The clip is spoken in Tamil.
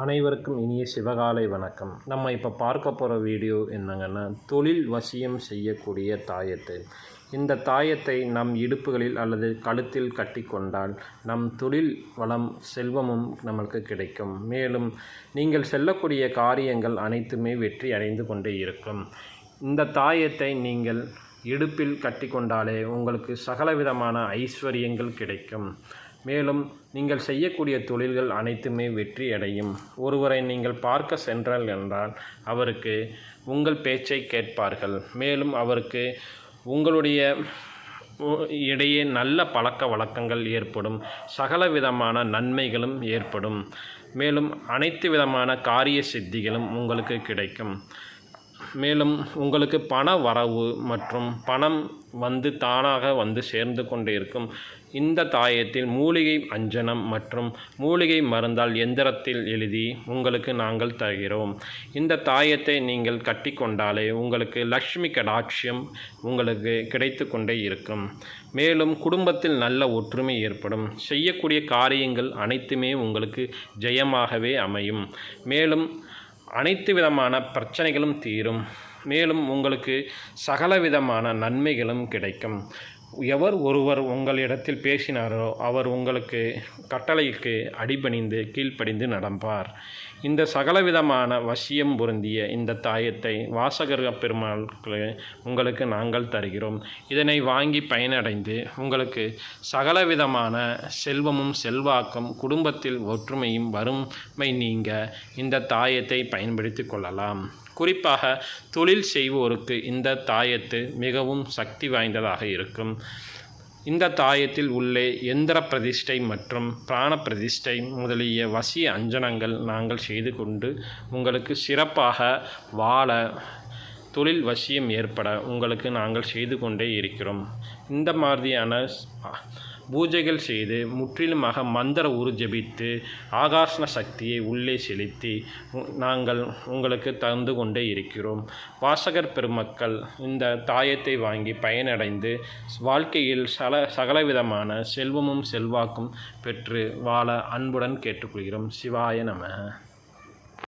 அனைவருக்கும் இனிய சிவகாலை வணக்கம். நம்ம இப்போ பார்க்க போகிற வீடியோ என்னங்கன்னா தொழில் வசியம் செய்யக்கூடிய தாயத்தை. இந்த தாயத்தை நம் இடுப்புகளில் அல்லது கழுத்தில் கட்டிக்கொண்டால் நம் தொழில் வளம் செல்வமும் நமக்கு கிடைக்கும். மேலும் நீங்கள் செல்லக்கூடிய காரியங்கள் அனைத்துமே வெற்றி அடைந்து கொண்டே இருக்கும். இந்த தாயத்தை நீங்கள் இடுப்பில் கட்டிக்கொண்டாலே உங்களுக்கு சகலவிதமான ஐஸ்வர்யங்கள் கிடைக்கும். மேலும் நீங்கள் செய்யக்கூடிய தொழில்கள் அனைத்துமே வெற்றி அடையும் ஒருவரை நீங்கள் பார்க்க சென்றால் என்றால் அவருக்கு உங்கள் பேச்சை கேட்பார்கள். மேலும் அவருக்கு உங்களுடைய உ- இடையே நல்ல பழக்க வழக்கங்கள் ஏற்படும். சகல விதமான நன்மைகளும் ஏற்படும். மேலும் அனைத்து விதமான காரிய சித்திகளும் உங்களுக்கு கிடைக்கும். மேலும் உங்களுக்கு பண வரவு மற்றும் பணம் வந்து தானாக வந்து சேர்ந்து கொண்டே இருக்கும் இந்த தாயத்தில் மூலிகை அஞ்சனம் மற்றும் மூலிகை மருந்தால் எந்திரத்தில் எழுதி உங்களுக்கு நாங்கள் தருகிறோம். இந்த தாயத்தை நீங்கள் கட்டிக்கொண்டாலே உங்களுக்கு லக்ஷ்மி கடாட்சியம் உங்களுக்கு கிடைத்து கொண்டே இருக்கும். மேலும் குடும்பத்தில் நல்ல ஒற்றுமை ஏற்படும். செய்யக்கூடிய காரியங்கள் அனைத்துமே உங்களுக்கு ஜெயமாகவே அமையும். மேலும் அனைத்து விதமான பிரச்சனைகளும் தீரும். மேலும் உங்களுக்கு சகல விதமான நன்மைகளும் கிடைக்கும். எவர் ஒருவர் உங்களிடத்தில் பேசினாரோ அவர் உங்களுக்கு கட்டளைக்கு அடிபணிந்து கீழ்ப்படிந்து நடப்பார். இந்த சகலவிதமான வசியம் பொருந்திய இந்த தாயத்தை வாசகர் பெருமாளுக்கு உங்களுக்கு நாங்கள் தருகிறோம். இதனை வாங்கி பயனடைந்து உங்களுக்கு சகலவிதமான செல்வமும் செல்வாக்கும் குடும்பத்தில் ஒற்றுமையும் வறுமை நீங்க இந்த தாயத்தை பயன்படுத்தி கொள்ளலாம். குறிப்பாக தொழில் செய்வோருக்கு இந்த தாயத்து மிகவும் சக்தி வாய்ந்ததாக இருக்கும். இந்த தாயத்தில் உள்ளே எந்திர பிரதிஷ்டை மற்றும் பிராண பிரதிஷ்டை முதலிய வசிய அஞ்சனங்கள் நாங்கள் செய்து கொண்டு உங்களுக்கு சிறப்பாக வாழ தொழில் வசியம் ஏற்பட உங்களுக்கு நாங்கள் செய்து கொண்டே இருக்கிறோம். இந்த மாதிரியான பூஜைகள் செய்து முற்றிலுமாக மந்திர உரு ஜபித்து ஆகாசன சக்தியை உள்ளே செலுத்தி நாங்கள் உங்களுக்கு தந்து கொண்டே இருக்கிறோம். வாசகர் பெருமக்கள் இந்த தாயத்தை வாங்கி பயனடைந்து வாழ்க்கையில் சல சகலவிதமான செல்வமும் செல்வாக்கும் பெற்று வாழ அன்புடன் கேட்டுக்கொள்கிறோம். சிவாய நம.